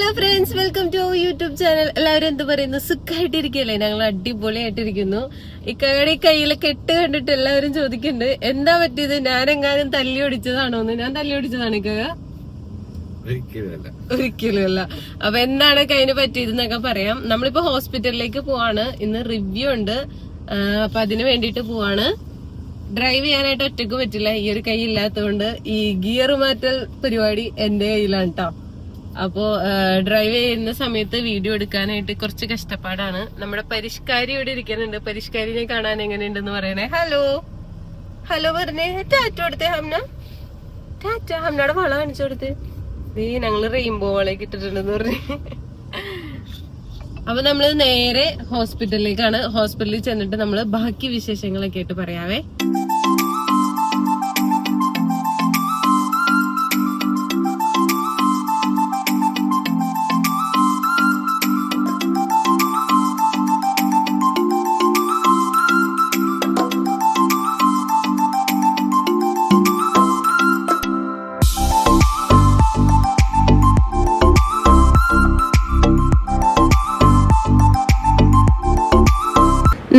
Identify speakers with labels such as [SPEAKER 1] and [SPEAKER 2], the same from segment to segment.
[SPEAKER 1] Hello friends welcome to YouTube channel എല്ലാവരും എന്ത് പറയുന്നു? സുഖമായിട്ടിരിക്കല്ലേ ഞങ്ങൾ അടിപൊളിയായിട്ടിരിക്കുന്നു. ഇക്കയുടെ കയ്യിലെ കെട്ട് കണ്ടിട്ട് എല്ലാവരും ചോദിക്കുന്നുണ്ട് എന്താ പറ്റിയത്? ഞാനെങ്ങാനും തല്ലി ഒടിച്ചതാണോന്ന് ഞാൻ തല്ലി ഒടിച്ചതാണ് ഇക്കക.
[SPEAKER 2] ഒരിക്കലുമല്ല.
[SPEAKER 1] അപ്പൊ എന്താണ് കയ്യിന് പറ്റിയത് എന്നൊക്കെ പറയാം. നമ്മളിപ്പോ ഹോസ്പിറ്റലിലേക്ക് പോവാണ്. ഇന്ന് റിവ്യൂ ഉണ്ട്. അപ്പൊ അതിന് വേണ്ടിട്ട് പോവാണ്. ഡ്രൈവ് ചെയ്യാനായിട്ട് ഒറ്റയ്ക്ക് പറ്റില്ല. ഈ ഒരു കൈ ഇല്ലാത്തതുകൊണ്ട് ഈ ഗിയർ മാറ്റൽ പരിപാടി എന്റെ കയ്യിലാണ് കേട്ടോ അപ്പോ ഡ്രൈവ് ചെയ്യുന്ന സമയത്ത് വീഡിയോ എടുക്കാനായിട്ട് കുറച്ച് കഷ്ടപ്പാടാണ്. നമ്മുടെ പരിഷ്കാരി ഇവിടെ ഇരിക്കുന്നുണ്ട്. പരിഷ്കാരിനെ കാണാൻ എങ്ങനെയുണ്ടെന്ന് പറയണേ. ഹലോ ഹലോ പറഞ്ഞേ. ടാറ്റ കൊടുത്തേ ഹംന. ടാറ്റ ഹംനയുടെ വള കാണിച്ചു കൊടുത്തേ. ഞങ്ങൾ റെയിൻബോ വളയൊക്കെ ഇട്ടിട്ടുണ്ടെന്ന് പറഞ്ഞു. അപ്പൊ നമ്മൾ നേരെ ഹോസ്പിറ്റലിലേക്കാണ് ഹോസ്പിറ്റലിൽ ചെന്നിട്ട് നമ്മൾ ബാക്കി വിശേഷങ്ങളൊക്കെ ആയിട്ട് പറയാവേ.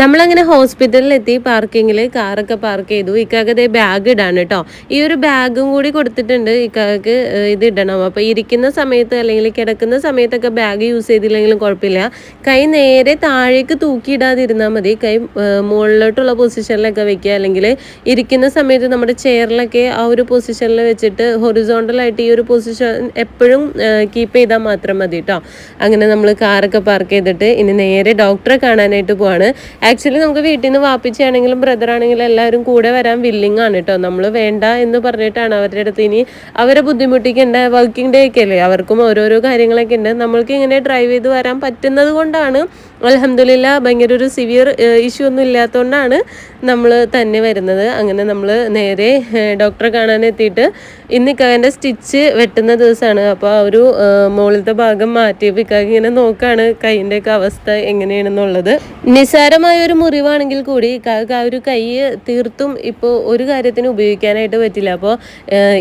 [SPEAKER 1] നമ്മളങ്ങനെ ഹോസ്പിറ്റലിൽ എത്തി പാർക്കിങ്ങിൽ കാറൊക്കെ പാർക്ക് ചെയ്തു. ഇക്കാക്ക് ദേ ബാഗ് ഇടാണ് കേട്ടോ ഈ ഒരു ബാഗും കൂടി കൊടുത്തിട്ടുണ്ട്. ഇക്കാക്ക് ഇത് ഇടണം. അപ്പോൾ ഇരിക്കുന്ന സമയത്ത് അല്ലെങ്കിൽ കിടക്കുന്ന സമയത്തൊക്കെ ബാഗ് യൂസ് ചെയ്തില്ലെങ്കിലും കുഴപ്പമില്ല. കൈ നേരെ താഴേക്ക് തൂക്കിയിടാതിരുന്നാൽ മതി. കൈ മുകളിലോട്ടുള്ള പൊസിഷനിലൊക്കെ വെക്കുക. അല്ലെങ്കിൽ ഇരിക്കുന്ന സമയത്ത് നമ്മുടെ ചെയറിലൊക്കെ ആ ഒരു പൊസിഷനിൽ വെച്ചിട്ട് ഹൊറിസോണ്ടലായിട്ട് ഈ ഒരു പൊസിഷൻ എപ്പോഴും കീപ്പ് ചെയ്താൽ മാത്രം മതി കേട്ടോ അങ്ങനെ നമ്മൾ കാറൊക്കെ പാർക്ക് ചെയ്തിട്ട് ഇനി നേരെ ഡോക്ടറെ കാണാനായിട്ട് പോവാണ്. ആക്ച്വലി നമുക്ക് വീട്ടിൽ നിന്ന് വാപ്പിച്ചാണെങ്കിലും ബ്രദർ ആണെങ്കിലും എല്ലാവരും കൂടെ വരാൻ വില്ലിങ് ആണ് കേട്ടോ നമ്മൾ വേണ്ട എന്ന് പറഞ്ഞിട്ടാണ് അവരുടെ അടുത്ത് ഇനി അവരെ ബുദ്ധിമുട്ടിക്കേണ്ട വർക്കിംഗ് ഡേ ഒക്കെ അല്ലേ? അവർക്കും ഓരോരോ കാര്യങ്ങളൊക്കെ ഉണ്ട്. നമ്മൾക്ക് ഇങ്ങനെ ഡ്രൈവ് ചെയ്ത് വരാൻ പറ്റുന്നത് കൊണ്ടാണ് അലഹമില്ല ഭയങ്കര ഒരു സിവിയർ ഇഷ്യൂ ഒന്നും ഇല്ലാത്തതുകൊണ്ടാണ് നമ്മൾ തന്നെ വരുന്നത്. അങ്ങനെ നമ്മൾ നേരെ ഡോക്ടറെ കാണാൻ എത്തിയിട്ട് ഇന്ന് ഇക്കാന്റെ സ്റ്റിച്ച് വെട്ടുന്ന ദിവസമാണ് അപ്പോൾ ആ ഒരു മുകളിലത്തെ ഭാഗം മാറ്റിയപ്പോൾ ഇക്കാക്ക് ഇങ്ങനെ നോക്കുകയാണ് കൈയിന്റെ ഒക്കെ അവസ്ഥ എങ്ങനെയാണെന്നുള്ളത്. നിസ്സാരമായ ഒരു മുറിവാണെങ്കിൽ കൂടി ഇക്കാക്ക് ആ ഒരു കൈ തീർത്തും ഇപ്പോൾ ഒരു കാര്യത്തിന് ഉപയോഗിക്കാനായിട്ട് പറ്റില്ല. അപ്പോൾ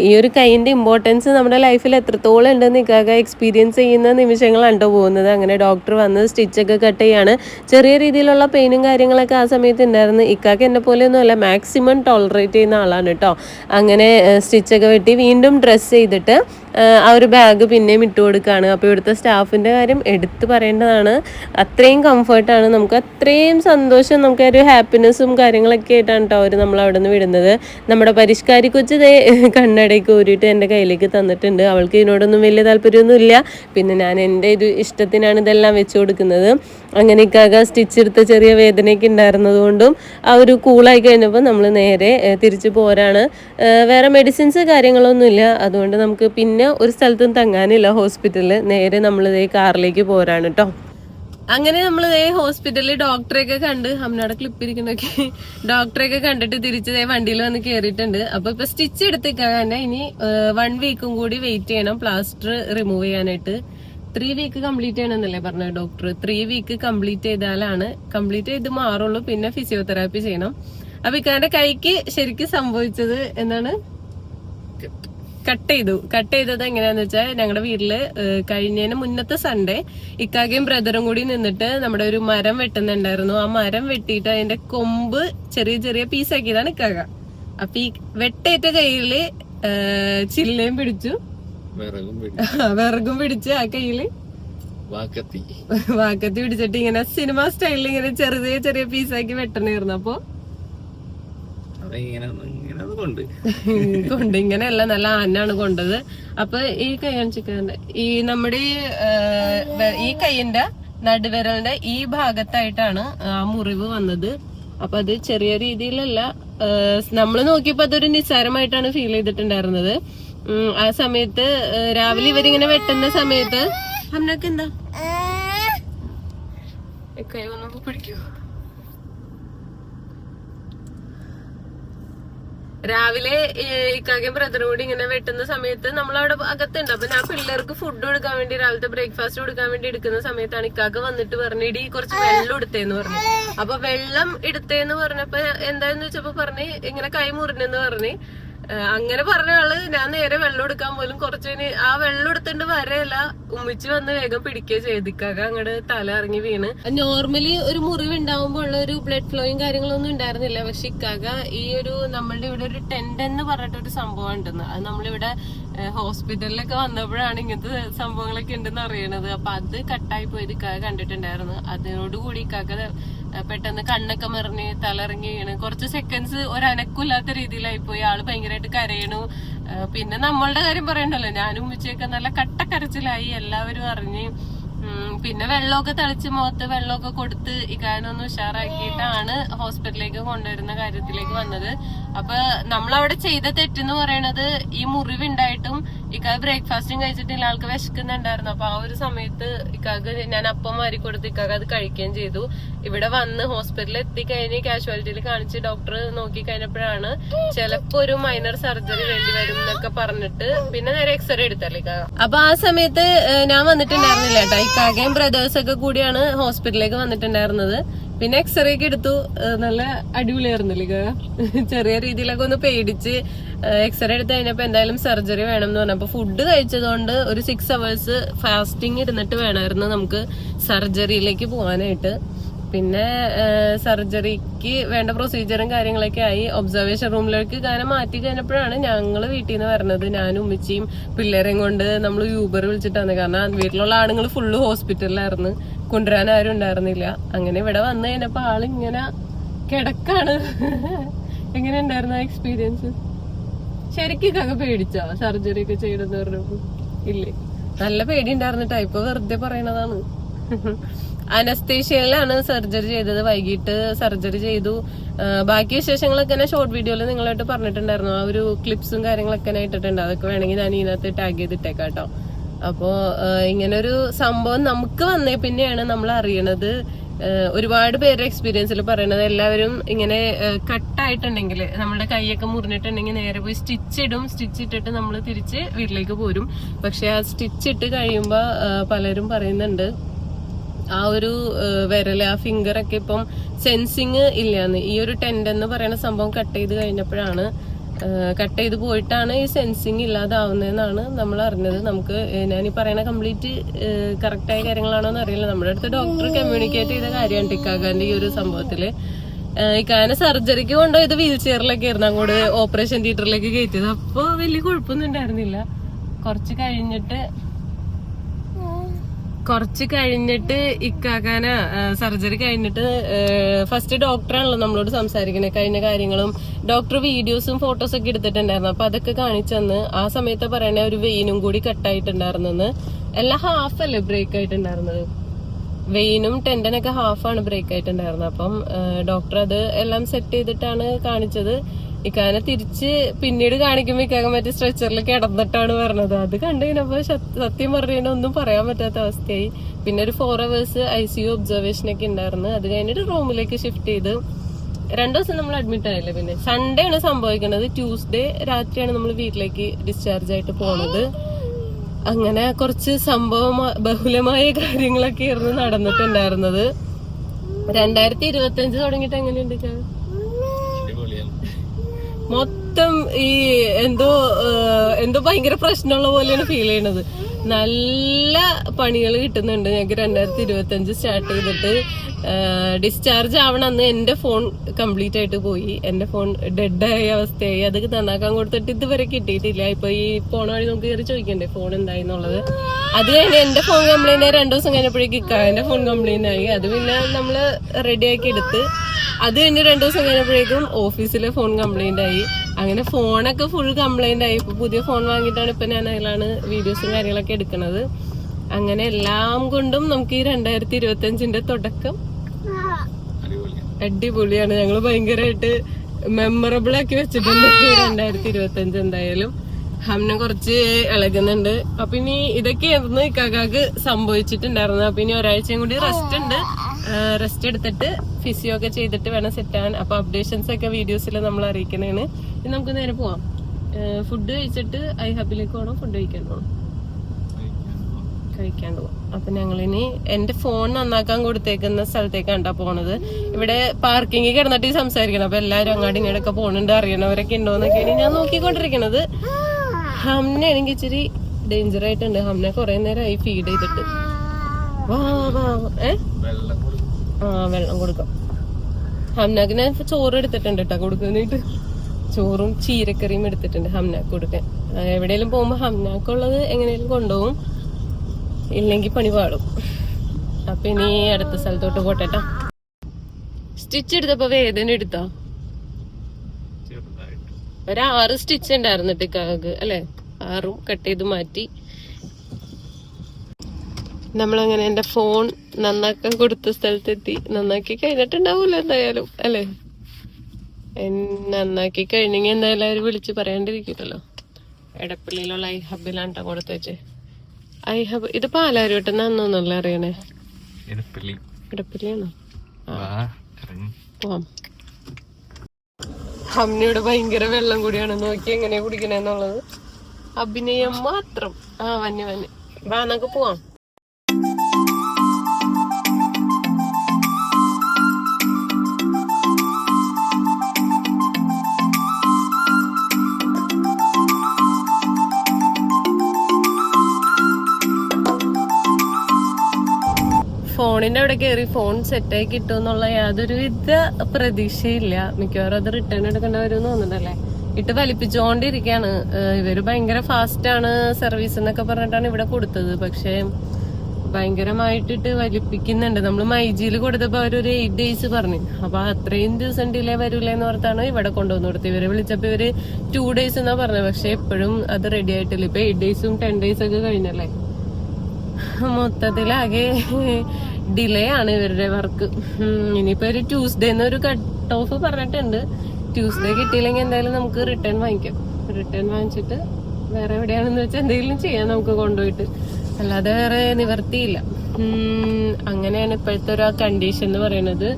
[SPEAKER 1] ഈ ഒരു കൈയിന്റെ ഇമ്പോർട്ടൻസ് നമ്മുടെ ലൈഫിൽ എത്രത്തോളം ഉണ്ടെന്ന് ഇക്കാക്ക എക്സ്പീരിയൻസ് ചെയ്യുന്ന നിമിഷങ്ങളാണ് പോകുന്നത്. അങ്ങനെ ഡോക്ടർ വന്ന് സ്റ്റിച്ചൊക്കെ കട്ട് ചെയ്യാണ് ചെറിയ രീതിയിലുള്ള പെയിനും കാര്യങ്ങളൊക്കെ ആ സമയത്ത് ഉണ്ടായിരുന്നു ഇക്കാക്ക് എന്നെ പോലെയൊന്നും അല്ല മാക്സിമം ടോളറേറ്റ് ചെയ്യുന്ന ആളാണ് കേട്ടോ അങ്ങനെ സ്റ്റിച്ചൊക്കെ വെട്ടി വീണ്ടും ഡ്രസ്സ് ചെയ്തിട്ട് ആ, ഒരു ബാഗ് പിന്നെയും ഇട്ട് കൊടുക്കുകയാണ് അപ്പോൾ ഇവിടുത്തെ സ്റ്റാഫിന്റെ കാര്യം എടുത്തു പറയേണ്ടതാണ്. അത്രയും കംഫർട്ടാണ് നമുക്ക് അത്രയും സന്തോഷം നമുക്ക് ഒരു ഹാപ്പിനെസ്സും കാര്യങ്ങളൊക്കെ ആയിട്ടാണ് കേട്ടോ അവർ നമ്മൾ അവിടെ നിന്ന് വിടുന്നത്. നമ്മുടെ പരിഷ്കാരി കൊച്ചു ദേ കണ്ണടയ്ക്ക് ഊരിയിട്ട് എന്റെ കയ്യിലേക്ക് തന്നിട്ടുണ്ട്. അവൾക്ക് ഇതിനോടൊന്നും വലിയ താല്പര്യമൊന്നുമില്ല. പിന്നെ ഞാൻ എന്റെ ഒരു ഇഷ്ടത്തിനാണ് ഇതെല്ലാം വെച്ച് കൊടുക്കുന്നത്. അങ്ങനെയൊക്കെ സ്റ്റിച്ച് എടുത്ത ചെറിയ വേദനയൊക്കെ ഉണ്ടായിരുന്നതുകൊണ്ടും ആ ഒരു കൂളായി കഴിഞ്ഞപ്പോൾ നമ്മൾ നേരെ തിരിച്ചു പോരാണ്. വേറെ മെഡിസിൻസ് കാര്യങ്ങളൊന്നുമില്ല. അതുകൊണ്ട് നമുക്ക് പിന്നെ ഒരു സ്ഥലത്തും തങ്ങാനില്ല. ഹോസ്പിറ്റലിൽ നേരെ നമ്മൾ ഇതേ കാറിലേക്ക് പോരാണ് കേട്ടോ അങ്ങനെ നമ്മൾ ഇതേ ഹോസ്പിറ്റലിൽ ഡോക്ടറെയൊക്കെ കണ്ട് അമ്മനോടെ ക്ലിപ്പ് ഇരിക്കുന്നൊക്കെ ഡോക്ടറെയൊക്കെ കണ്ടിട്ട് തിരിച്ച് ഇതേ വണ്ടിയിൽ വന്ന് കയറിയിട്ടുണ്ട് അപ്പൊ ഇപ്പൊ സ്റ്റിച്ച് എടുത്തേക്കാൻ തന്നെ. ഇനി വൺ വീക്കും കൂടി വെയിറ്റ് ചെയ്യണം പ്ലാസ്റ്റർ റിമൂവ് ചെയ്യാനായിട്ട്. ത്രീ വീക്ക് കംപ്ലീറ്റ് ചെയ്യണമെന്നല്ലേ പറഞ്ഞത് ഡോക്ടർ ത്രീ വീക്ക് കംപ്ലീറ്റ് ചെയ്താലാണ് കംപ്ലീറ്റ് ചെയ്ത് മാറുള്ളൂ. പിന്നെ ഫിസിയോതെറാപ്പി ചെയ്യണം. അപ്പൊ ഇക്കാന്റെ കൈക്ക് ശരിക്കും സംഭവിച്ചത് എന്താണ്? കട്ട് ചെയ്തു കട്ട് ചെയ്തത് എങ്ങനെയാന്ന് വെച്ചാൽ ഞങ്ങളുടെ വീട്ടിൽ കഴിഞ്ഞതിന് മുന്നത്തെ സൺഡേ ഇക്കാക്കയും ബ്രദറും കൂടി നിന്നിട്ട് നമ്മുടെ ഒരു മരം വെട്ടുന്നുണ്ടായിരുന്നു. ആ മരം വെട്ടിയിട്ട് അതിന്റെ കൊമ്പ് ചെറിയ ചെറിയ പീസാക്കിയതാണ് ഇക്കാക അപ്പൊ ഈ വെട്ടേറ്റ കയ്യിൽ ചില്ലയും പിടിച്ചു.
[SPEAKER 2] വിറകും പിടി
[SPEAKER 1] വിറകും പിടിച്ച് ആ കയ്യിൽ
[SPEAKER 2] വാക്കത്തി.
[SPEAKER 1] വാക്കത്തി പിടിച്ചിട്ട് ഇങ്ങനെ സിനിമ സ്റ്റൈലിൽ ഇങ്ങനെ ചെറിയ ചെറിയ പീസാക്കി വെട്ടണായിരുന്നു. അപ്പൊ
[SPEAKER 2] ഇങ്ങനെ കൊണ്ട്
[SPEAKER 1] ഇങ്ങനെയല്ല നല്ല ആനാണ് കൊണ്ടത്. അപ്പൊ ഈ കൈ കാണിച്ചിട്ടുണ്ട് ഈ നമ്മുടെ ഈ, കൈന്റെ കൈയിന്റെ നടുവിരലിന്റെ ഈ ഭാഗത്തായിട്ടാണ് ആ മുറിവ് വന്നത്. അപ്പൊ അത് ചെറിയ രീതിയിലല്ല നമ്മൾ നോക്കിയപ്പോ അതൊരു നിസ്സാരമായിട്ടാണ് ഫീൽ ചെയ്തിട്ടുണ്ടായിരുന്നത്. ആ സമയത്ത് രാവിലെ ഇവരിങ്ങനെ വെട്ടുന്ന സമയത്ത് അമ്മയ്ക്ക് എന്താ? കൈ വന്നപ്പോ പിടിക്കൂ. രാവിലെ ഇക്കാക്കും ബ്രദറും കൂടി ഇങ്ങനെ വെട്ടുന്ന സമയത്ത് നമ്മൾ അവിടെ അകത്തുണ്ട്. അപ്പൊ ഞാൻ പിള്ളേർക്ക് ഫുഡ് കൊടുക്കാൻ വേണ്ടി രാവിലത്തെ ബ്രേക്ക്ഫാസ്റ്റ് കൊടുക്കാൻ വേണ്ടി എടുക്കുന്ന സമയത്താണ് ഇക്കാക്ക് വന്നിട്ട് പറഞ്ഞു ഇടി കുറച്ച് വെള്ളം എടുത്തേന്ന് പറഞ്ഞു. അപ്പൊ വെള്ളം എടുത്തേന്ന് പറഞ്ഞപ്പോ എന്താന്ന് വെച്ചപ്പോ പറഞ്ഞ് ഇങ്ങനെ കൈ മുറിഞ്ഞെന്ന് പറഞ്ഞ് അങ്ങനെ പറഞ്ഞ ആൾ ഞാൻ നേരെ വെള്ളം എടുക്കാൻ പോലും കുറച്ചു ആ വെള്ളം എടുത്തിട്ട് വരെയല്ല ഉമ്മിച്ച് വന്ന് വേഗം പിടിക്കുക ചെയ്തിക്കാക. അങ്ങോട്ട് തല ഇറങ്ങി വീണ്. നോർമലി ഒരു മുറിവ് ഉണ്ടാവുമ്പോൾ ഉള്ള ഒരു ബ്ലഡ് ഫ്ലോയും കാര്യങ്ങളൊന്നും ഉണ്ടായിരുന്നില്ല. പക്ഷെ ഇക്കാക ഈ ഒരു നമ്മളുടെ ഇവിടെ ഒരു ടെൻഡ് എന്ന് പറഞ്ഞിട്ട് ഒരു സംഭവം ഉണ്ടെന്ന്. അത് നമ്മളിവിടെ ഹോസ്പിറ്റലിലൊക്കെ വന്നപ്പോഴാണ് ഇങ്ങനത്തെ സംഭവങ്ങളൊക്കെ ഉണ്ടെന്ന് അറിയണത്. അപ്പൊ അത് കട്ടായി പോയത് ഇക്കാക കണ്ടിട്ടുണ്ടായിരുന്നു. അതിനോടുകൂടി ഇക്കാക ഏഹ് പെട്ടെന്ന് കണ്ണൊക്കെ മറിഞ്ഞ് തലറിഞ്ഞ് വീണ്. കുറച്ച് സെക്കൻഡ്സ് ഒരനക്കില്ലാത്ത രീതിയിലായി പോയി ആൾ ഭയങ്കരമായിട്ട് കരയണു. പിന്നെ നമ്മളുടെ കാര്യം പറയണ്ടല്ലോ. ഞാനും ഉമ്മച്ചയൊക്കെ നല്ല കട്ടക്കരച്ചിലായി. എല്ലാവരും അറിഞ്ഞ് പിന്നെ വെള്ളമൊക്കെ തെളിച്ച് മുഖത്ത് വെള്ളമൊക്കെ കൊടുത്ത് ഇക്കാനൊന്ന് ഉഷാറാക്കിയിട്ടാണ് ഹോസ്പിറ്റലിലേക്ക് കൊണ്ടുവരുന്ന കാര്യത്തിലേക്ക് വന്നത്. അപ്പൊ നമ്മളവിടെ ചെയ്ത തെറ്റെന്ന് പറയണത് ഈ മുറിവുണ്ടായിട്ടും ഇക്കാ ബ്രേക്ക്ഫാസ്റ്റും കഴിച്ചിട്ടില്ല ആൾക്ക് വിശക്കുന്നുണ്ടായിരുന്നു. അപ്പൊ ആ ഒരു സമയത്ത് ഇക്കാക്ക് ഞാൻ അപ്പം മാറി കൊടുത്ത് ഇക്കാക്ക് അത് കഴിക്കുകയും ചെയ്തു. ഇവിടെ വന്ന് ഹോസ്പിറ്റലിൽ എത്തിക്കഴിഞ്ഞ് കാഷ്വാലിറ്റിയിൽ കാണിച്ച് ഡോക്ടർ നോക്കി കഴിഞ്ഞപ്പോഴാണ് ചിലപ്പോ ഒരു മൈനർ സർജറി വേണ്ടി വരും എന്നൊക്കെ പറഞ്ഞിട്ട് പിന്നെ നേരെ എക്സ്റേ എടുത്തല്ലേ ഇക്കാക്ക അപ്പൊ ആ സമയത്ത് ഞാൻ വന്നിട്ടുണ്ടായിരുന്നില്ല കേട്ടോ. ഇക്കാക്കയും ബ്രദേഴ്സ് ഒക്കെ കൂടിയാണ് ഹോസ്പിറ്റലിലേക്ക് വന്നിട്ടുണ്ടായിരുന്നത്. പിന്നെ എക്സ്റേ ഒക്കെ എടുത്തു. നല്ല അടിപൊളിയായിരുന്നില്ലേ ചെറിയ രീതിയിലൊക്കെ ഒന്ന് പേടിച്ച് എക്സ്റേ എടുത്ത് കഴിഞ്ഞപ്പോ എന്തായാലും സർജറി വേണം എന്ന് പറഞ്ഞു. അപ്പൊ ഫുഡ് കഴിച്ചതുകൊണ്ട് ഒരു സിക്സ് അവേഴ്സ് ഫാസ്റ്റിംഗ് ഇരുന്നിട്ട് വേണമായിരുന്നു നമുക്ക് സർജറിയിലേക്ക് പോകാനായിട്ട്. പിന്നെ സർജറിക്ക് വേണ്ട പ്രൊസീജിയറും കാര്യങ്ങളൊക്കെ ആയി. ഒബ്സർവേഷൻ റൂമിലേക്ക് കാരണം മാറ്റി കഴിഞ്ഞപ്പോഴാണ് ഞങ്ങൾ വീട്ടിൽ നിന്ന് വരുന്നത് ഞാനും ഉമ്മച്ചിയും പിള്ളേരെയും കൊണ്ട് നമ്മൾ യൂബർ വിളിച്ചിട്ടാണ്. കാരണം വീട്ടിലുള്ള ആണുങ്ങൾ ഫുള്ള് ഹോസ്പിറ്റലിലായിരുന്നു കൊണ്ടുവരാൻ ആരും ഉണ്ടായിരുന്നില്ല. അങ്ങനെ ഇവിടെ വന്നു കഴിഞ്ഞപ്പോൾ ആളിങ്ങനെ കിടക്കാണ്. എങ്ങനെ ഉണ്ടായിരുന്നു ആ എക്സ്പീരിയൻസ് ശരിക്കൊക്കെ പേടിച്ചോ? സർജറി ഒക്കെ ചെയ്യണമെന്ന് പറഞ്ഞപ്പോ? ഇല്ലേ? നല്ല പേടി ഉണ്ടായിരുന്നിട്ടാ ഇപ്പൊ വെറുതെ പറയണതാണ്. അനസ്തേഷ്യയിലാണ് സർജറി ചെയ്തത്. വൈകിട്ട് സർജറി ചെയ്തു. ബാക്കി വിശേഷങ്ങളൊക്കെ ഞാൻ ഷോർട്ട് വീഡിയോയിൽ നിങ്ങളായിട്ട് പറഞ്ഞിട്ടുണ്ടായിരുന്നു. ആ ഒരു ക്ലിപ്സും കാര്യങ്ങളൊക്കെ ഞാൻ ഇട്ടിട്ടുണ്ട്. അതൊക്കെ വേണമെങ്കിൽ ഞാൻ ഇതിനകത്ത് ടാഗ് ചെയ്തിട്ടേക്കാം കേട്ടോ. അപ്പോ ഇങ്ങനെ ഇങ്ങനൊരു സംഭവം നമുക്ക് വന്നേ പിന്നെയാണ് നമ്മൾ അറിയണത്. ഒരുപാട് പേരുടെ എക്സ്പീരിയൻസിൽ പറയണത്. എല്ലാവരും ഇങ്ങനെ കട്ടായിട്ടുണ്ടെങ്കിൽ നമ്മുടെ കൈയൊക്കെ മുറിഞ്ഞിട്ടുണ്ടെങ്കിൽ നേരെ പോയി സ്റ്റിച്ച് ഇടും. സ്റ്റിച്ച് ഇട്ടിട്ട് നമ്മൾ തിരിച്ച് വീട്ടിലേക്ക് പോരും. പക്ഷെ ആ സ്റ്റിച്ച് ഇട്ട് കഴിയുമ്പോൾ പലരും പറയുന്നുണ്ട് ആ ഒരു വിരൽ ആ ഫിംഗർ ഒക്കെ ഇപ്പം സെൻസിങ് ഇല്ലാന്ന്. ഈ ഒരു ടെൻഡ് എന്ന് പറയുന്ന സംഭവം കട്ട് ചെയ്ത് കഴിഞ്ഞപ്പോഴാണ് കട്ട് ചെയ്ത് പോയിട്ടാണ് ഈ സെൻസിങ് ഇല്ലാതാവുന്നതെന്നാണ് നമ്മൾ അറിഞ്ഞത്. നമുക്ക് ഞാൻ ഈ പറയുന്ന കംപ്ലീറ്റ് കറക്റ്റായ കാര്യങ്ങളാണോ എന്ന് അറിയില്ല. നമ്മുടെ അടുത്ത് ഡോക്ടർ കമ്മ്യൂണിക്കേറ്റ് ചെയ്ത കാര്യമാണ് ടിക്കാകാന്റെ ഈ ഒരു സംഭവത്തിൽ. ഏഹ് ഇക്കാനെ സർജറിക്ക് ഇത് വീൽ ചെയറിലൊക്കെ ആയിരുന്നു. അങ്ങോട്ട് ഓപ്പറേഷൻ തിയേറ്ററിലേക്ക് കയറ്റിയത്. അപ്പൊ വലിയ കുഴപ്പമൊന്നും ഉണ്ടായിരുന്നില്ല. കുറച്ച് കഴിഞ്ഞിട്ട് കുറച്ച് കഴിഞ്ഞിട്ട് ഇക്കാക്കാന സർജറി കഴിഞ്ഞിട്ട് ഫസ്റ്റ് ഡോക്ടറാണല്ലോ നമ്മളോട് സംസാരിക്കുന്നത് കഴിഞ്ഞ കാര്യങ്ങളും ഡോക്ടർ വീഡിയോസും ഫോട്ടോസും ഒക്കെ എടുത്തിട്ടുണ്ടായിരുന്നു. അപ്പൊ അതൊക്കെ കാണിച്ചെന്ന്. ആ സമയത്ത് പറയണ ഒരു വെയിനും കൂടി കട്ടായിട്ടുണ്ടായിരുന്നെന്ന് എല്ലാം ഹാഫ് അല്ലേ ബ്രേക്ക് ആയിട്ടുണ്ടായിരുന്നത്? വെയിനും ടെൻഡനൊക്കെ ഹാഫാണ് ബ്രേക്ക് ആയിട്ടുണ്ടായിരുന്നത്. അപ്പം ഡോക്ടർ അത് എല്ലാം സെറ്റ് ചെയ്തിട്ടാണ് കാണിച്ചത്. ഇക്കാനെ തിരിച്ച് പിന്നീട് കാണിക്കുമ്പോ ഇക്കാൻ മറ്റേ സ്ട്രെച്ചറിൽ കിടന്നിട്ടാണ് പറഞ്ഞത്. അത് കണ്ടു കഴിഞ്ഞപ്പോ സത്യം പറഞ്ഞു ഒന്നും പറയാൻ പറ്റാത്ത അവസ്ഥയായി. പിന്നെ ഒരു four hours I C U observation ഒക്കെ ഉണ്ടായിരുന്നു. അത് കഴിഞ്ഞിട്ട് റൂമിലേക്ക് ഷിഫ്റ്റ് ചെയ്ത് രണ്ടു ദിവസം നമ്മൾ അഡ്മിറ്റ് ആയില്ല പിന്നെ? സൺഡേ ആണ് സംഭവിക്കുന്നത് ട്യൂസ്ഡേ രാത്രിയാണ് നമ്മൾ വീട്ടിലേക്ക് ഡിസ്ചാർജ് ആയിട്ട് പോണത്. അങ്ങനെ കുറച്ച് സംഭവ ബഹുലമായ കാര്യങ്ങളൊക്കെ ആയിരുന്നു നടന്നിട്ടുണ്ടായിരുന്നത്. രണ്ടായിരത്തി ഇരുപത്തി അഞ്ച് തുടങ്ങിയിട്ട് എങ്ങനെയുണ്ട് മൊത്തം ഈ എന്തോ എന്തോ ഭയങ്കര പ്രശ്നമുള്ള പോലെയാണ് ഫീൽ ചെയ്യണത്. നല്ല പണികൾ കിട്ടുന്നുണ്ട്. ഞങ്ങൾക്ക് രണ്ടായിരത്തി ഇരുപത്തി അഞ്ച് സ്റ്റാർട്ട് ചെയ്തിട്ട് ഡിസ്ചാർജ് ആവണം അന്ന് എന്റെ ഫോൺ കംപ്ലീറ്റ് ആയിട്ട് പോയി. എന്റെ ഫോൺ ഡെഡായ അവസ്ഥയായി. അത് നന്നാക്കാൻ കൊടുത്തിട്ട് ഇതുവരെ കിട്ടിയിട്ടില്ല. ഇപ്പൊ ഈ ഫോൺ വഴി നമുക്ക് കയറി ചോദിക്കണ്ടേ? ഫോൺ എന്തായി എന്നുള്ളത്. അത് കഴിഞ്ഞ് എന്റെ ഫോൺ കംപ്ലൈന്റ് ആയി. രണ്ടു ദിവസം കഴിഞ്ഞപ്പോഴേക്ക് എന്റെ ഫോൺ കംപ്ലൈന്റ് ആയി. അത് പിന്നെ നമ്മൾ റെഡിയാക്കി എടുത്ത്. അത് കഴിഞ്ഞ് രണ്ടു ദിവസം കഴിഞ്ഞപ്പോഴേക്കും ഓഫീസിലെ ഫോൺ കംപ്ലൈന്റ് ആയി. അങ്ങനെ ഫോണൊക്കെ ഫുൾ കംപ്ലൈന്റ് ആയി. ഇപ്പൊ പുതിയ ഫോൺ വാങ്ങിയിട്ടാണ് ഇപ്പൊ ഞാൻ അതിലാണ് വീഡിയോസും കാര്യങ്ങളൊക്കെ എടുക്കുന്നത് അങ്ങനെ എല്ലാം കൊണ്ടും നമുക്ക് ഈ രണ്ടായിരത്തി ഇരുപത്തി അഞ്ചിന്റെ തുടക്കം
[SPEAKER 2] അടിപൊളിയാണ്.
[SPEAKER 1] അടിപൊളിയാണ്. ഞങ്ങൾ ഭയങ്കരമായിട്ട് മെമ്മറബിൾ ആക്കി വെച്ചിട്ടുണ്ട് ഈ രണ്ടായിരത്തി ഇരുപത്തി അഞ്ച് എന്തായാലും. ഹംന കുറച്ച് ഇളകുന്നുണ്ട്. അപ്പൊ ഇനി ഇതൊക്കെ ഇതൊക്കെയായിരുന്നു കകാക്ക് സംഭവിച്ചിട്ടുണ്ടായിരുന്നത്. അപ്പൊ ഇനി ഒരാഴ്ചയും കൂടി റെസ്റ്റ് ഉണ്ട്. റെസ്റ്റ് എടുത്തിട്ട് ഫിസിയോ ഒക്കെ ചെയ്തിട്ട് വേണം സെറ്റ് ആവാൻ. അപ്പൊ അപ്ഡേഷൻസ് ഒക്കെ വീഡിയോസിൽ നമ്മൾ അറിയിക്കണേണ് ഇനി നമുക്ക് നേരെ പോവാം. ഫുഡ് കഴിച്ചിട്ട് ഐ ഹബിലേക്ക് പോകണം ഫുഡ് കഴിക്കാൻ പോകണം കഴിക്കാണ്ട് പോവാം. അപ്പൊ ഞങ്ങളിനി എന്റെ ഫോൺ നന്നാക്കാൻ കൊടുത്തേക്കുന്ന സ്ഥലത്തേക്കാണ് ട്ടോ പോണത്. ഇവിടെ പാർക്കിങ്ങിൽ കിടന്നിട്ട് സംസാരിക്കണം. അപ്പൊ എല്ലാരും അങ്ങാടി ഇങ്ങോട്ടൊക്കെ പോണുണ്ട്. അറിയണവരൊക്കെ ഉണ്ടോന്നൊക്കെ ഞാൻ നോക്കിക്കൊണ്ടിരിക്കണത്. ഹംന എനിക്ക് ഇച്ചിരി ഡേഞ്ചർ ആയിട്ടുണ്ട്. ഹംന കൊറേ നേരമായി ഫീഡ് ചെയ്തിട്ട്. വാ വാ ഏ?
[SPEAKER 2] വെള്ളം കൊടുക്കും.
[SPEAKER 1] ഹംനാക്ക് ഞാൻ ചോറ് എടുത്തിട്ടുണ്ട് കേട്ടോ കൊടുക്കുന്നിട്ട്. ചോറും ചീരക്കറിയും എടുത്തിട്ടുണ്ട് ഹംനാക്ക് കൊടുക്കാൻ. എവിടെയെങ്കിലും പോകുമ്പോ ഹംനാക്കുള്ളത് എങ്ങനെയും കൊണ്ടുപോകും. ഇല്ലെങ്കിൽ പണി പാടും. അപ്പൊ ഇനി അടുത്ത സ്ഥലത്തോട്ട് പോട്ടെട്ടാ. സ്റ്റിച്ച് എടുത്തപ്പോ വേദന എടുത്തോ? ഒരാറ് സ്റ്റിച്ച് ഉണ്ടായിരുന്നു ടിക്കാക്ക് അല്ലെ? ആറും കട്ട് ചെയ്ത് മാറ്റി. നമ്മളങ്ങനെ എന്റെ ഫോൺ നന്നാക്കാൻ കൊടുത്ത സ്ഥലത്തെത്തി. നന്നാക്കി കഴിഞ്ഞിട്ടുണ്ടാവൂല എന്തായാലും അല്ലേ? നന്നാക്കി കഴിഞ്ഞെങ്കിൽ എന്തായാലും അവർ വിളിച്ച് പറയാണ്ടിരിക്കില്ലല്ലോ എടപ്പള്ളിയിലുള്ള ഐ ഹബിലാണ് കേട്ടോ കൊടുത്ത് വെച്ചേ. ഐ ഹബ് ഇത് പാലാരോട്ട് നന്നൊന്നല്ല അറിയണേ? എടപ്പള്ളിയാണോ? പോവാം. ഭയങ്കര വെള്ളം കൂടിയാണ്. നോക്കി എങ്ങനെയാ കുടിക്കണെന്നുള്ളത്. അഭിനയം മാത്രം. ആ വന്യ വന്യ വാ നമുക്ക് പോവാം. ഫോണിന്റെ അവിടെ കയറി ഫോൺ സെറ്റായി കിട്ടും എന്നുള്ള യാതൊരു വിധ പ്രതീക്ഷയില്ല. മിക്കവാറും അത് റിട്ടേൺ എടുക്കേണ്ട വരും തോന്നുന്നുണ്ടല്ലേ? ഇട്ട് വലിപ്പിച്ചുകൊണ്ടിരിക്കാണ് ഇവർ ഭയങ്കര ഫാസ്റ്റാണ് സർവീസ് എന്നൊക്കെ പറഞ്ഞിട്ടാണ് ഇവിടെ കൊടുത്തത്. പക്ഷെ ഭയങ്കരമായിട്ടിട്ട് വലിപ്പിക്കുന്നുണ്ട്. നമ്മൾ മൈജിയിൽ കൊടുത്തപ്പോ അവരൊരു എയ്റ്റ് ഡേയ്സ് പറഞ്ഞു. അപ്പൊ അത്രയും ദിവസം ഡിലേ വരൂലേ എന്ന് ഇവിടെ കൊണ്ടുവന്ന് കൊടുത്തത്. ഇവരെ വിളിച്ചപ്പോ ഇവർ ടു ഡേയ്സ് എന്നാ പറഞ്ഞത്. പക്ഷെ എപ്പോഴും അത് റെഡി ആയിട്ടില്ല. ഇപ്പൊ എയ്റ്റ് ഡേയ്സും ടെൻ ഡേയ്സ് ഒക്കെ കഴിഞ്ഞല്ലേ? മൊത്തത്തിലാകെ ഡിലേ ആണ് ഇവരുടെ വർക്ക് ഇനിയിപ്പോ ഒരു ട്യൂസ്ഡേ ഒരു കട്ട് ഓഫ് പറഞ്ഞിട്ടുണ്ട്. ട്യൂസ്ഡേ കിട്ടിയില്ലെങ്കിൽ എന്തായാലും നമുക്ക് റിട്ടേൺ വാങ്ങിക്കാം. റിട്ടേൺ വാങ്ങിച്ചിട്ട് വേറെ എവിടെയാണെന്ന് വെച്ചാൽ എന്തെങ്കിലും ചെയ്യാം നമുക്ക് കൊണ്ടുപോയിട്ട്. അല്ലാതെ വേറെ നിവർത്തിയില്ല. അങ്ങനെയാണ് ഇപ്പോഴത്തെ ഒരു കണ്ടീഷൻ എന്ന് പറയുന്നത്.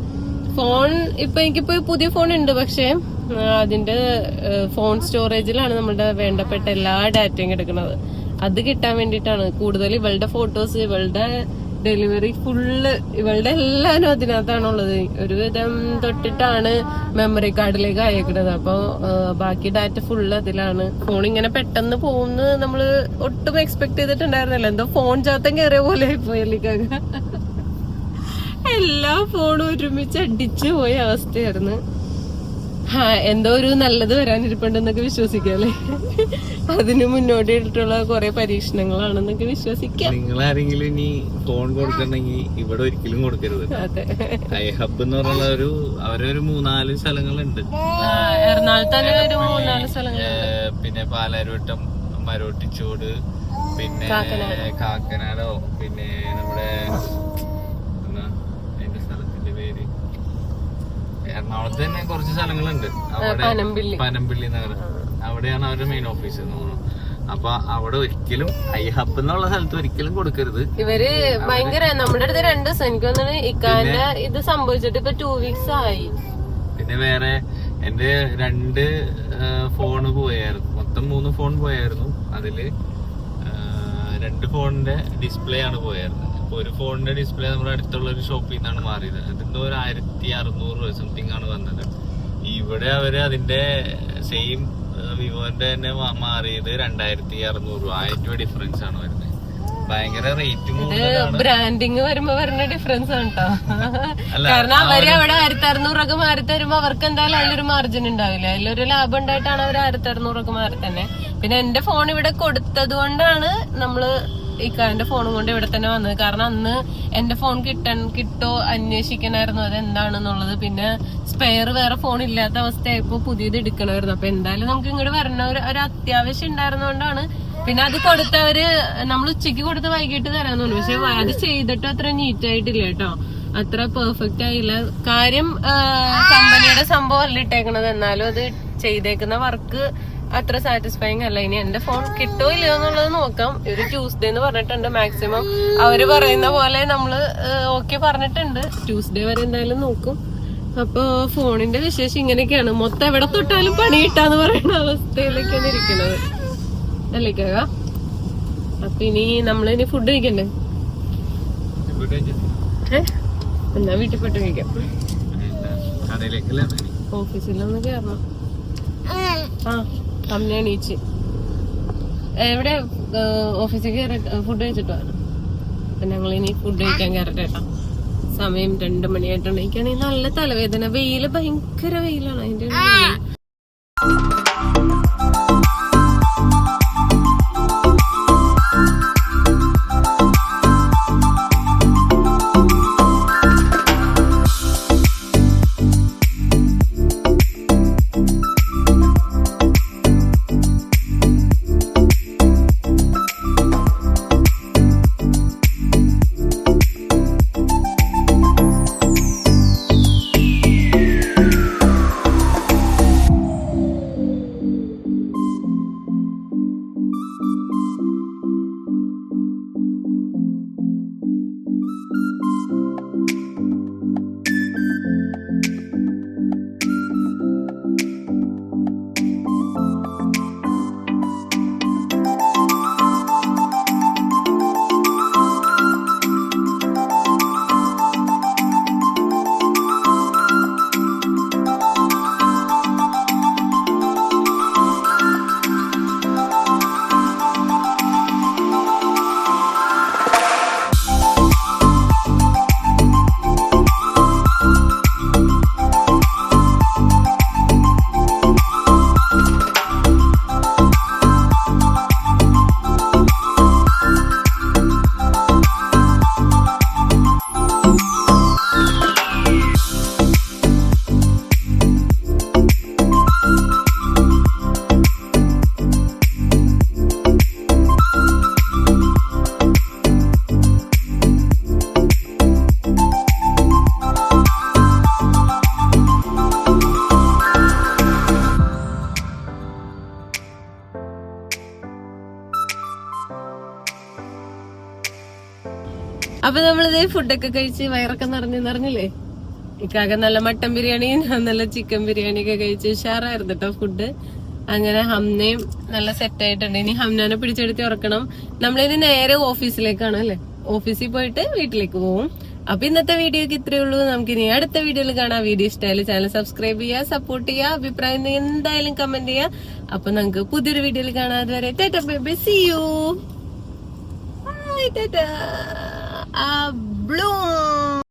[SPEAKER 1] ഫോൺ ഇപ്പൊ എനിക്കിപ്പോ പുതിയ ഫോൺ ഉണ്ട്. പക്ഷേ അതിന്റെ ഫോൺ സ്റ്റോറേജിലാണ് നമ്മുടെ വേണ്ടപ്പെട്ട എല്ലാ ഡാറ്റയും കിടക്കുന്നത്. അത് കിട്ടാൻ വേണ്ടിയിട്ടാണ് കൂടുതൽ ഇവളുടെ ഫോട്ടോസ് ഇവളുടെ ഡെലിവറി ഫുള്ള് ഇവളുടെ എല്ലാവരും അതിനകത്താണുള്ളത്. ഒരുവിധം തൊട്ടിട്ടാണ് മെമ്മറി കാർഡിലേക്ക് അയക്കുന്നത്. അപ്പൊ ബാക്കി ഡാറ്റ ഫുള്ള് അതിലാണ്. ഫോൺ ഇങ്ങനെ പെട്ടെന്ന് പോകുന്ന നമ്മൾ ഒട്ടും എക്സ്പെക്ട് ചെയ്തിട്ടുണ്ടായിരുന്നില്ല. എന്തോ ഫോൺ ചാത്തം കയറിയ പോലെ ആയിപ്പോയല്ലിക്കാക എല്ലാ ഫോണും ഒരുമിച്ച് അടിച്ചു പോയ അവസ്ഥയായിരുന്നു. എന്തോ ഒരു നല്ലത് വരാനിരിപ്പുണ്ടെന്നൊക്കെ വിശ്വസിക്കാം അല്ലേ അതിന് മുന്നോടിയിട്ടുള്ള കുറെ പരീക്ഷണങ്ങളാണെന്നൊക്കെ വിശ്വസിക്കാം.
[SPEAKER 2] നിങ്ങൾ ആരെങ്കിലും ഇനി ഫോൺ കൊടുക്കണമെങ്കിൽ ഇവിടെ ഒരിക്കലും കൊടുക്കരുത്. ഐ ഹബ് എന്ന് പറഞ്ഞ ഒരു അവരൊരു മൂന്നാൽ സ്ഥലങ്ങളുണ്ട്. പിന്നെ പാലാരുവട്ടം മരോട്ടിച്ചോട് പിന്നെ കാക്കനാടോ പിന്നെ നമ്മുടെ എന്നാ അതിന്റെ സ്ഥലത്തിന്റെ പേര് എറണാകുളത്ത് തന്നെ കുറച്ച് സ്ഥലങ്ങളുണ്ട്. അവിടെ
[SPEAKER 1] പനമ്പിള്ളി.
[SPEAKER 2] നഗർ അവിടെയാണ് അവരുടെ മെയിൻ ഓഫീസ് എന്ന് തോന്നുന്നു. അപ്പൊ അവിടെ ഒരിക്കലും ഐ ഹബ് എന്നുള്ള സ്ഥലത്ത് ഒരിക്കലും കൊടുക്കരുത്.
[SPEAKER 1] ഇവർ ഭയങ്കര നമ്മുടെ അടുത്ത് രണ്ട് ദിവസം എനിക്ക് തോന്നുന്നു ഇക്കാന്റെ ഇത് സംഭവിച്ചിട്ട് ഇപ്പൊ ടു വീക്സ് ആയി.
[SPEAKER 2] പിന്നെ വേറെ എന്റെ രണ്ട് ഫോണ് പോയായിരുന്നു. മൊത്തം മൂന്ന് ഫോൺ പോയായിരുന്നു. അതിൽ രണ്ട് ഫോണിന്റെ ഡിസ്പ്ലേ ആണ് പോയായിരുന്നത്. അപ്പൊ ഒരു ഫോണിന്റെ ഡിസ്പ്ലേ നമ്മുടെ അടുത്തുള്ള ഒരു ഷോപ്പിൽ നിന്നാണ് മാറിയത്. അതിന്റെ ഒരു ആയിരത്തി അറുന്നൂറ് രൂപ സംതിങ് ആണ് വന്നത്. ഇവിടെ അവർ അതിന്റെ സെയിം വിവോന്റെ തന്നെ മാറിയത് രണ്ടായിരത്തി അറുന്നൂറ് രൂപ. ആയിരം രൂപ ഡിഫറൻസ് ആണ് വരുന്നത്. ഭയങ്കര റേറ്റ്
[SPEAKER 1] ബ്രാൻഡിങ് വരുമ്പോ വരുന്ന ഡിഫറൻസ് ആണ് കേട്ടോ കാരണം അവർ അവിടെ ആയിരത്തി അറുന്നൂറൊക്കെ മാറി തരുമ്പോ അവർക്ക് എന്തായാലും അതിലൊരു മാർജിൻ ഉണ്ടാവില്ല. അതിലൊരു ലാഭം ഉണ്ടായിട്ടാണ് അവർ ആയിരത്തി അറുന്നൂറൊക്കെ മാറി തന്നെ. പിന്നെ എന്റെ ഫോൺ ഇവിടെ കൊടുത്തത് കൊണ്ടാണ് നമ്മൾ ഇക്കാന്റെ ഫോണും കൊണ്ട് ഇവിടെ തന്നെ വന്നത്. കാരണം അന്ന് എന്റെ ഫോൺ കിട്ടാൻ കിട്ടോ അന്വേഷിക്കണായിരുന്നു അത് എന്താണെന്നുള്ളത് പിന്നെ സ്പെയർ വേറെ ഫോൺ ഇല്ലാത്ത അവസ്ഥയായപ്പോ പുതിയത് എടുക്കണമായിരുന്നു. അപ്പൊ എന്തായാലും നമുക്ക് ഇങ്ങോട്ട് വരണ. ഒരു അത്യാവശ്യം ഉണ്ടായിരുന്നോണ്ടാണ് പിന്നെ അത് കൊടുത്തവര് നമ്മൾ ഉച്ചയ്ക്ക് കൊടുത്ത് വൈകിട്ട് തരാന്ന് പറഞ്ഞു. പക്ഷെ അത് ചെയ്തിട്ട് അത്ര നീറ്റ് ആയിട്ടില്ല കേട്ടോ. അത്ര പെർഫെക്റ്റ് ആയില്ല. കാര്യം കമ്പനിയുടെ സംഭവം അല്ല ഇട്ടേക്കണത്. എന്നാലും അത് ചെയ്തേക്കുന്ന വർക്ക് അത്ര സാറ്റിസ്ഫൈങ് അല്ല. ഇനി എന്റെ ഫോൺ കിട്ടോ ഇല്ലയോ എന്നുള്ളത് നോക്കാം. ഒരു ട്യൂസ്ഡേ എന്ന് പറഞ്ഞിട്ടുണ്ട് മാക്സിമം അവർ പറയുന്ന പോലെ നമ്മൾ ഓക്കെ പറഞ്ഞിട്ടുണ്ട്. ട്യൂസ്ഡേ വരെ എന്തായാലും നോക്കും. അപ്പൊ ഫോണിന്റെ വിശേഷം ഇങ്ങനെയൊക്കെയാണ്. മൊത്തം എവിടെ തൊട്ടാലും പണി കിട്ടാന്ന് പറയുന്ന അവസ്ഥയിലേക്കാണ് ഇരിക്കുന്നത്. അല്ലേ കേക? അപ്പൊ ഇനി നമ്മളിനി ഫുഡ് കഴിക്കണ്ടേ? എന്നാ വീട്ടിൽ പോയിട്ട് കഴിക്കാം. ഓഫീസിലൊന്ന് കേറണം. ആ. അമ്മ എണീച്ച്. എവിടെ ഓഫീസിൽ കയറി ഫുഡ് കഴിച്ചിട്ട് അപ്പൊ ഞങ്ങൾ ഇനി ഫുഡ് കഴിക്കാൻ കയറട്ടെ കേട്ടോ സമയം രണ്ടു മണിയായിട്ടുണ്ട്. എനിക്കാണെങ്കിൽ നല്ല തലവേദന. വെയിൽ ഭയങ്കര വെയിലാണ്. അതിന്റെ അപ്പൊ നമ്മളിത് ഫുഡൊക്കെ കഴിച്ച് വയറൊക്കെ നിറഞ്ഞു നിറഞ്ഞില്ലേ? ഇക്കാകെ നല്ല മട്ടൻ ബിരിയാണി നല്ല ചിക്കൻ ബിരിയാണി ഒക്കെ കഴിച്ച് ഉഷാറായിരുന്നു കേട്ടോ ഫുഡ് അങ്ങനെ ഹംനയും നല്ല സെറ്റ് ആയിട്ടുണ്ട്. ഇനി ഹംനാനെ പിടിച്ചെടുത്ത് ഉറക്കണം. നമ്മളിനി നേരെ ഓഫീസിലേക്കാണ് അല്ലെ? ഓഫീസിൽ പോയിട്ട് വീട്ടിലേക്ക് പോകും അപ്പൊ ഇന്നത്തെ വീഡിയോക്ക് ഇത്രയേ ഉള്ളൂ. നമുക്ക് ഇനി അടുത്ത വീഡിയോയിൽ കാണാം. വീഡിയോ ഇഷ്ടമായാലും ചാനൽ സബ്സ്ക്രൈബ് ചെയ്യുക സപ്പോർട്ട് ചെയ്യുക അഭിപ്രായം എന്തായാലും കമന്റ് ചെയ്യുക. അപ്പൊ നമുക്ക് പുതിയൊരു വീഡിയോയിൽ കാണാം. വരെ tata bye see you tada! à Blond